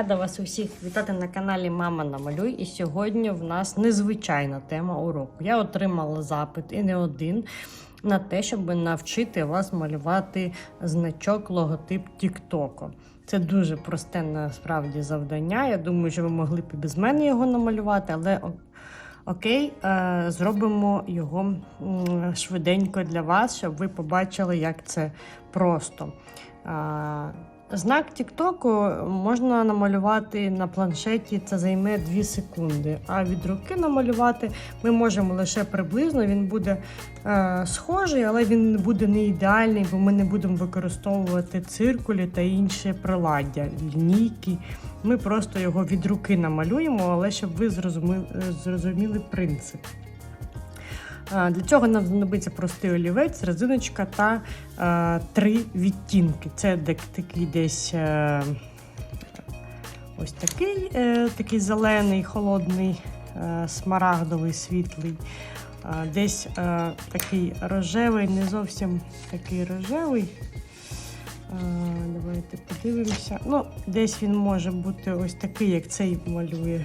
Рада вас усіх вітати на каналі Мама Намалюй. І сьогодні в нас незвичайна тема уроку. Я отримала запит і не один на те, щоб навчити вас малювати значок логотип Тіктоку. Це дуже просте насправді завдання. Я думаю, що ви могли б і без мене його намалювати, але окей, е, зробимо його швиденько для вас, щоб ви побачили, як це просто. Знак Тіктоку можна намалювати на планшеті, це займе 2 секунди. А від руки намалювати ми можемо лише приблизно. Він буде е, схожий, але він буде не ідеальний, бо ми не будемо використовувати циркулі та інші приладдя, лінійки. Ми просто його від руки намалюємо, але щоб ви зрозуміли принцип. Е, Для цього нам знадобиться простий олівець, резиночка та е, три відтінки. Це такий десь е, ось такий, е, такий зелений, холодний, е, смарагдовий, світлий. Е, десь е, такий рожевий, не зовсім такий рожевий. Е, давайте подивимося. Ну, десь він може бути ось такий, як цей малює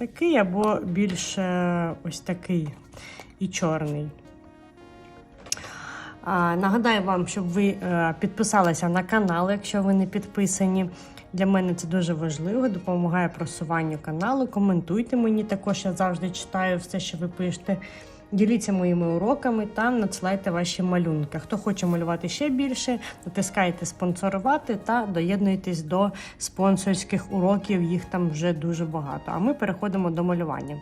такий або більше ось такий і чорний. Нагадаю вам, щоб ви е, підписалися на канал, якщо ви не підписані. Для мене це дуже важливо, допомагає просуванню каналу. Коментуйте мені також, я завжди читаю все, що ви пишете. Діліться моїми уроками та надсилайте ваші малюнки. Хто хоче малювати ще більше, натискайте спонсорувати та доєднуйтесь до спонсорських уроків. Їх там вже дуже багато. А ми переходимо до малювання.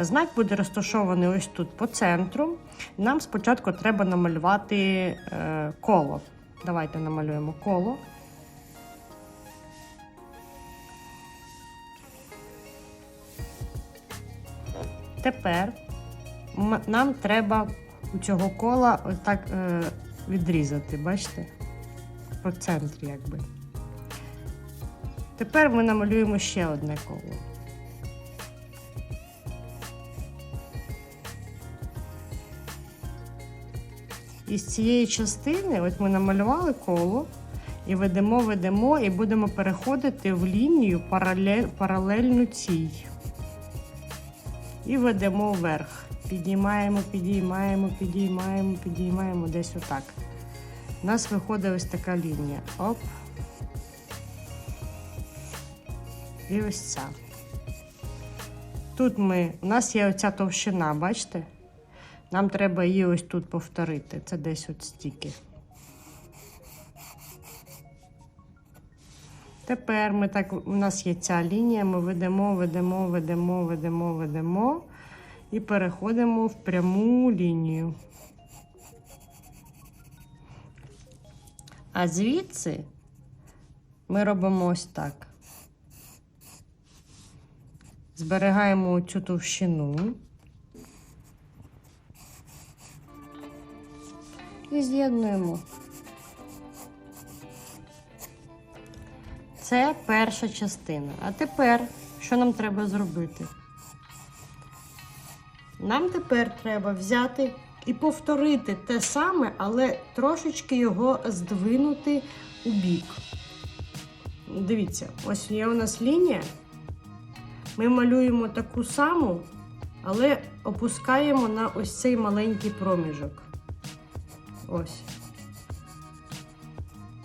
Знак буде розташований ось тут по центру. Нам спочатку треба намалювати е, коло. Давайте намалюємо коло. Тепер нам треба у цього кола отак е, відрізати, бачите? По центрі якби. Тепер ми намалюємо ще одне коло. Із цієї частини, от ми намалювали коло, і ведемо, ведемо, і будемо переходити в лінію паралель, паралельну цій. І ведемо вверх. Підіймаємо, підіймаємо, підіймаємо, підіймаємо десь отак. У нас виходить ось така лінія. Оп. І ось ця. Тут ми, у нас є оця товщина, бачите? Нам треба її ось тут повторити. Це десь от стільки. Тепер ми так, у нас є ця лінія, ми ведемо, ведемо, ведемо, ведемо, ведемо і переходимо в пряму лінію. А звідси ми робимо ось так. Зберігаємо цю товщину. І з'єднуємо. Це перша частина. А тепер що нам треба зробити? Нам тепер треба взяти і повторити те саме, але трошечки його здвинути у бік. Дивіться, ось є у нас лінія. Ми малюємо таку саму, але опускаємо на ось цей маленький проміжок. Ось.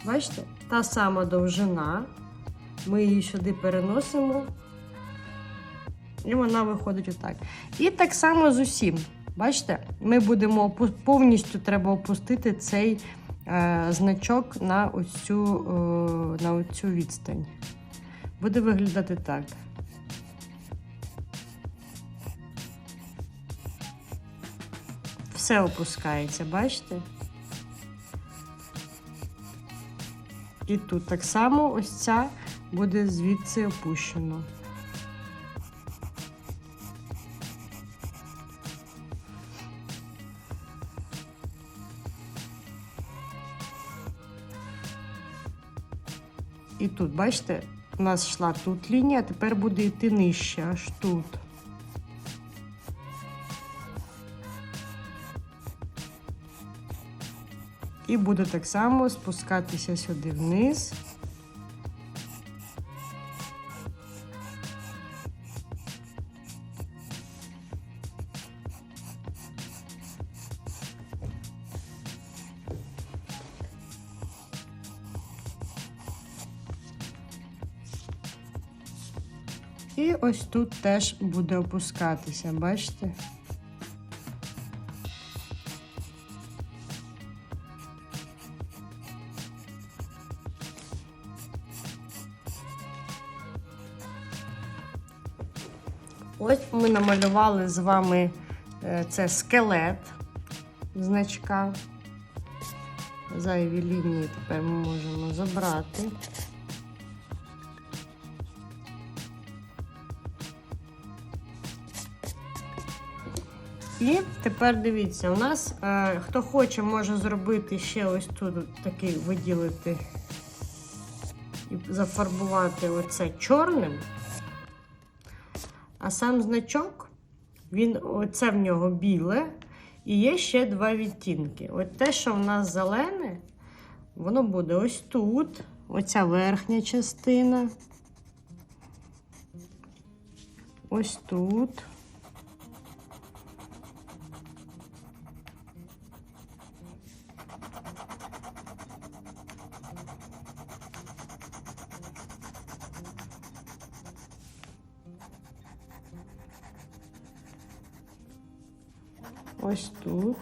Бачите? Та сама довжина. Ми її сюди переносимо. І вона виходить отак. І так само з усім. Бачите, ми будемо повністю треба опустити цей е, значок на оцю, е, на оцю відстань. Буде виглядати так. Все опускається, бачите? І тут так само ось ця буде звідси опущено. І тут, бачите, у нас йшла тут лінія, тепер буде йти нижче, аж тут. І буде так само спускатися сюди вниз. І ось тут теж буде опускатися, бачите? Ось ми намалювали з вами е, це скелет значка. Зайві лінії тепер ми можемо забрати. І тепер дивіться, у нас е, хто хоче, може зробити ще ось тут такий виділити і зафарбувати оце чорним. А сам значок, він, оце в нього біле, і є ще два відтінки. От те, що в нас зелене, воно буде ось тут, оця верхня частина. Ось тут. Ось тут.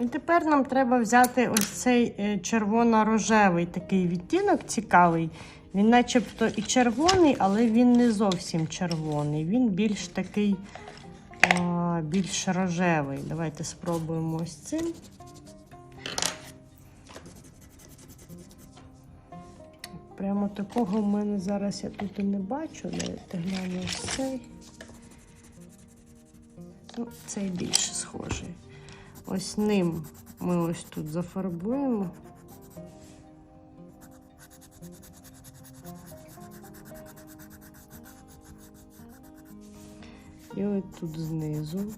І тепер нам треба взяти ось цей е, червоно-рожевий такий відтінок цікавий. Він начебто і червоний, але він не зовсім червоний. Він більш такий, більш рожевий. Давайте спробуємо ось цим. Прямо такого в мене зараз я тут і не бачу. Давайте гляну цей. Ну, цей більше схожий. Ось ним ми ось тут зафарбуємо. І ось тут знизу.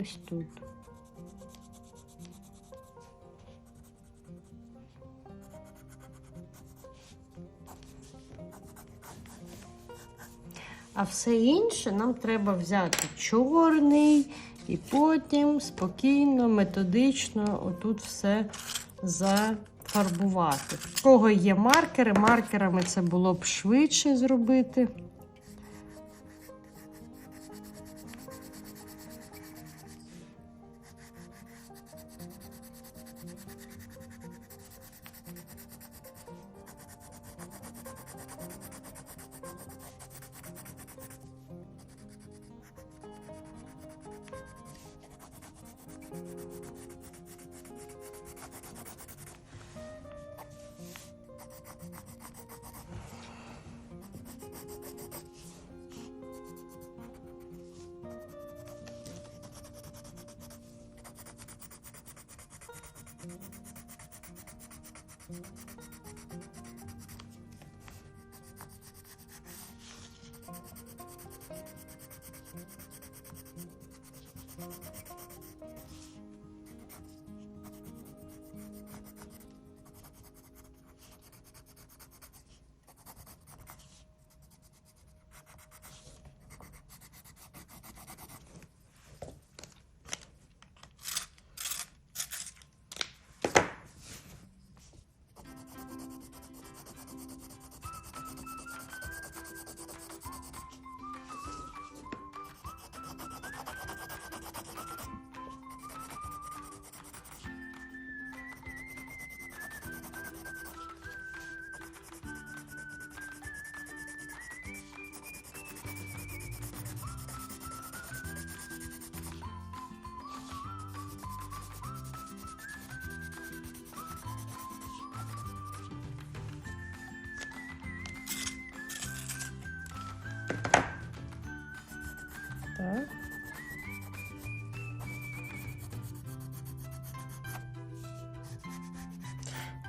Ось тут. А все інше нам треба взяти чорний і потім спокійно, методично отут все зафарбувати. У кого є маркери, маркерами це було б швидше зробити.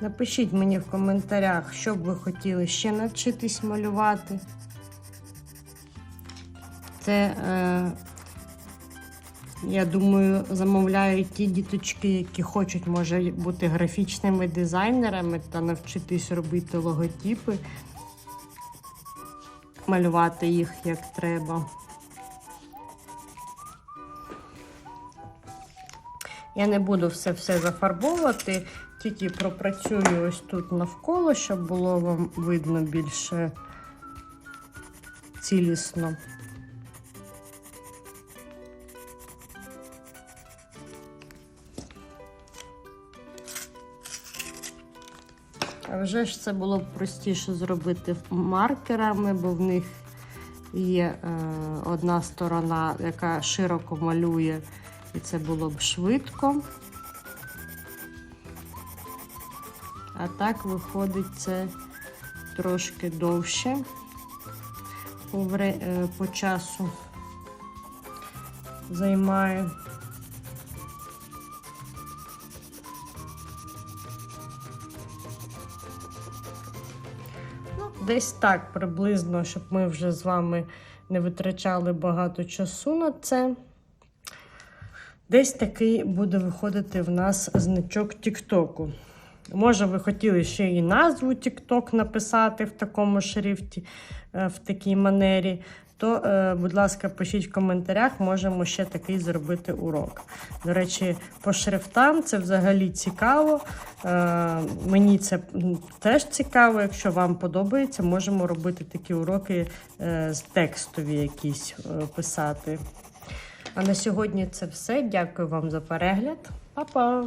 Напишіть мені в коментарях, що б ви хотіли ще навчитись малювати. Це, е, я думаю, замовляють ті діточки, які хочуть, може, бути графічними дизайнерами та навчитись робити логотипи, малювати їх як треба. Я не буду все-все зафарбовувати, тільки пропрацюю ось тут навколо, щоб було вам видно більше цілісно. А вже ж це було б простіше зробити маркерами, бо в них є е, одна сторона, яка широко малює, і це було б швидко. А так виходить це трошки довше по, вре- е, по часу займає. Ну, десь так приблизно, щоб ми вже з вами не витрачали багато часу на це. Десь такий буде виходити в нас значок Тіктоку. Може, ви хотіли ще і назву TikTok написати в такому шрифті, е, в такій манері, то, е, будь ласка, пишіть в коментарях, можемо ще такий зробити урок. До речі, по шрифтам це взагалі цікаво. Е, Мені це теж цікаво. Якщо вам подобається, можемо робити такі уроки з текстові якісь писати. А на сьогодні це все. Дякую вам за перегляд. Па-па!